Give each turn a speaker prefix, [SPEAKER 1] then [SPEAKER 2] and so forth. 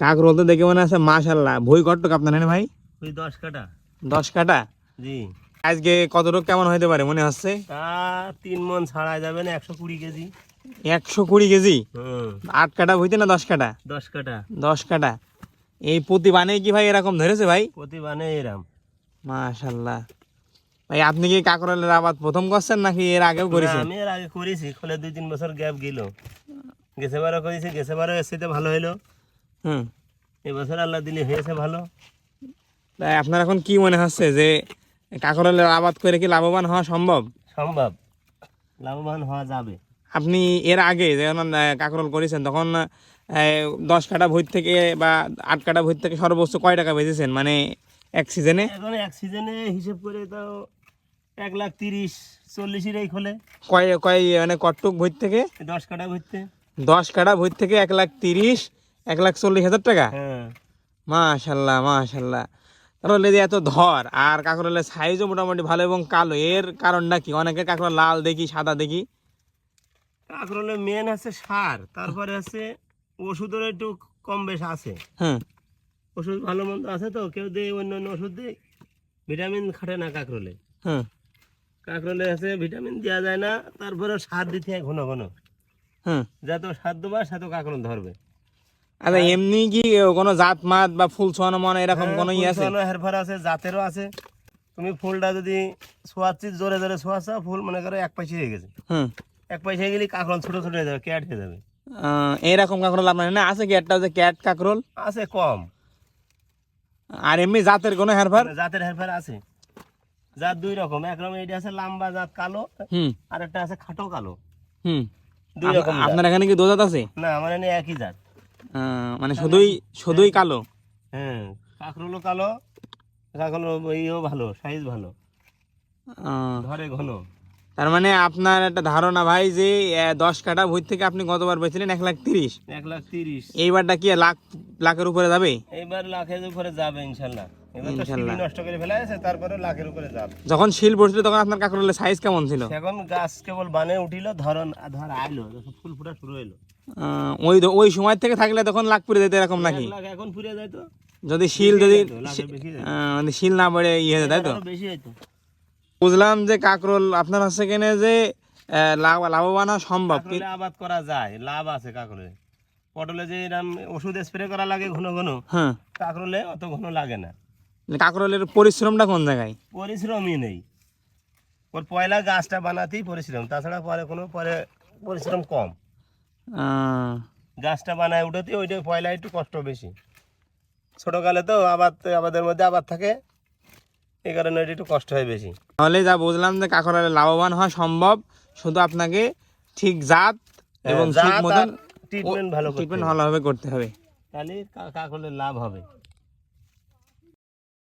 [SPEAKER 1] কাকরোল তো দেখে মনে আছে মাশাল্লাহ ভই কট্টক আপনার না ভাই?
[SPEAKER 2] ওই দশ কাটা।
[SPEAKER 1] দশ কাটা?
[SPEAKER 2] জি।
[SPEAKER 1] আজকে কতটুক কেমন হতে পারে মনে হচ্ছে?
[SPEAKER 2] তা তিন মন ছাড়া যাবে না একশো কুড়ি কেজি।
[SPEAKER 1] একশো কুড়ি কেজি?
[SPEAKER 2] হুম।
[SPEAKER 1] আট কাটা ভইতে না দশ কাটা?
[SPEAKER 2] দশ কাটা।
[SPEAKER 1] দশ কাটা। এই প্রতি বানে কি ভাই এরকম ধরেছে ভাই?
[SPEAKER 2] প্রতিবানে এরাম।
[SPEAKER 1] মাশাল্লাহ ভাই আপনি কি কাকরলের আবাদ প্রথম করছেন নাকি এর আগেও করেছেন?
[SPEAKER 2] আমি এর আগে করেছি খোলে দুই তিন বছর গ্যাপ গেল। গেছে বারও করেছি গেছে বারও এসেতে ভালো হলো
[SPEAKER 1] হুম।
[SPEAKER 2] এবছর আল্লাহ দিলে হয়েছে ভালো।
[SPEAKER 1] তাই আপনার এখন কি মনে হচ্ছে যে কাকরলের আবাদ করে কি লাভবান হওয়া সম্ভব?
[SPEAKER 2] সম্ভব। লাভবান হওয়া যাবে।
[SPEAKER 1] আপনি এর আগে যখন কাকরল করেছেন তখন দশ কাটা ভইত থেকে বা আট কাটা ভইত থেকে সর্বোচ্চ কয় টাকা বেঁচেছেন? মানে এক সিজনে
[SPEAKER 2] এখন এক সিজনে হিসেব করে তো এক লাখ তিরিশ চল্লিশের এই খোলে।
[SPEAKER 1] কয় কয় মানে কটুক ভইত থেকে?
[SPEAKER 2] দশ কাটা থেকে।
[SPEAKER 1] দশ কাটা ভইত থেকে এক লাখ তিরিশ এক লাখ চল্লিশ হাজার টাকা?
[SPEAKER 2] হ্যাঁ।
[SPEAKER 1] মাশাল্লাহ মাশাল্লাহ। তাহলে যে এত ধর আর কাকরলের সাইজও মোটামুটি ভালো এবং কালো এর কারণটা কি? অনেকে কাকরল লাল দেখি সাদা দেখি।
[SPEAKER 2] কাঁকরোলে মেন আছে সার তারপরে আছে ওষুধের একটু কম বেশ আছে।
[SPEAKER 1] হ্যাঁ
[SPEAKER 2] ওষুধ ভালো মন্দ আছে তো কেউ দিয়ে অন্য অন্য ওষুধ দিয়ে ভিটামিন খাটে না কাঁকরোলে
[SPEAKER 1] হ্যাঁ
[SPEAKER 2] কাঁকরোলে আছে ভিটামিন দেওয়া যায় না তারপরে সার দিতে হয় ঘন ঘন।
[SPEAKER 1] হ্যাঁ
[SPEAKER 2] যত সার দেবা সেত কাঁকরোল ধরবে।
[SPEAKER 1] আচ্ছা এমনি কি কোনো জাত মাত বা ফুল ছোয়ানো মনে এরকম কোনো ই আছে?
[SPEAKER 2] হেরফার আছে জাতেরও আছে। তুমি ফুলটা যদি ছোয়াচ্ছি জোরে জোরে ছোয়াচ্ছা ফুল মনে করো এক পয়সা হয়ে গেছে।
[SPEAKER 1] হুম।
[SPEAKER 2] এক পয়সা হয়ে গেলে কাঁকরোল ছোট ছোট হয়ে যাবে ক্যাট হয়ে যাবে।
[SPEAKER 1] এইরকম কাঁকরোল আপনার না আছে কি একটা হচ্ছে ক্যাট কাঁকরোল।
[SPEAKER 2] আছে কম।
[SPEAKER 1] আর এমনি জাতের কোনো হেরফার?
[SPEAKER 2] মানে জাতের হেরফার আছে। জাত দুই রকম এক রকম এটা আছে লাম্বা জাত কালো
[SPEAKER 1] হুম।
[SPEAKER 2] আর একটা আছে খাটো কালো।
[SPEAKER 1] হুম।
[SPEAKER 2] দুই রকম
[SPEAKER 1] আপনার এখানে কি দোজাত আছে?
[SPEAKER 2] না আমার এখানে একই জাত।
[SPEAKER 1] মানে শুধুই শুধুই কালো?
[SPEAKER 2] হ্যাঁ কাঁকরোলও কালো কাঁকরোল ইয়েও ভালো সাইজ ভালো। ধরে ঘন।
[SPEAKER 1] তার মানে আপনার একটা ধারণা ভাই যে দশ কাটা ভুই থেকে আপনি গতবার বেছিলেন এক লাখ তিরিশ।
[SPEAKER 2] এক লাখ তিরিশ।
[SPEAKER 1] এইবারটা কি লাখ লাখের উপরে যাবে?
[SPEAKER 2] এইবার লাখের উপরে যাবে ইনশাল্লাহ।
[SPEAKER 1] যখন শিল তখন আপনার সাইজ কেমন ছিল?
[SPEAKER 2] এখন গাছ কেবল বানে উঠিল ধরন ধর আইলো ফুল ফুটা শুরু হইল।
[SPEAKER 1] ওই ওই সময় থেকে থাকলে তখন লাখ পুরে যেত এরকম নাকি?
[SPEAKER 2] এখন
[SPEAKER 1] যদি শিল যদি শিল না পড়ে ইয়ে হয়ে যায়, তাই তো
[SPEAKER 2] বেশি হইতো।
[SPEAKER 1] বুঝলাম যে কাকরোল আপনার হচ্ছে কেনে যে লাভ লাভবান সম্ভব।
[SPEAKER 2] আবাদ করা যায় লাভ আছে কাকরোলে। পটলে যে এরম ওষুধ স্প্রে করা লাগে ঘন ঘন
[SPEAKER 1] হ্যাঁ।
[SPEAKER 2] কাকরোলে অত ঘন লাগে না।
[SPEAKER 1] কাকরোলের পরিশ্রমটা কোন জায়গায়?
[SPEAKER 2] পরিশ্রমই নেই। ওর পয়লা গাছটা বানাতেই পরিশ্রম তাছাড়া পরে কোনো পরে পরিশ্রম কম। গাছটা বানায় উঠোতে ওইটা পয়লা একটু কষ্ট বেশি। ছোটোকালে তো আবাদ আবাদের মধ্যে আবাদ থাকে। এই কারণে এটা একটু কষ্ট হয় বেশি।
[SPEAKER 1] তাহলে যা বুঝলাম যে কাঁকড়ালে লাভবান হওয়া সম্ভব শুধু আপনাকে ঠিক জাত এবং ঠিক মতন
[SPEAKER 2] ট্রিটমেন্ট ভালো
[SPEAKER 1] ট্রিটমেন্ট। ভালোভাবে করতে হবে।
[SPEAKER 2] তাহলে কাঁকড়ালে লাভ হবে।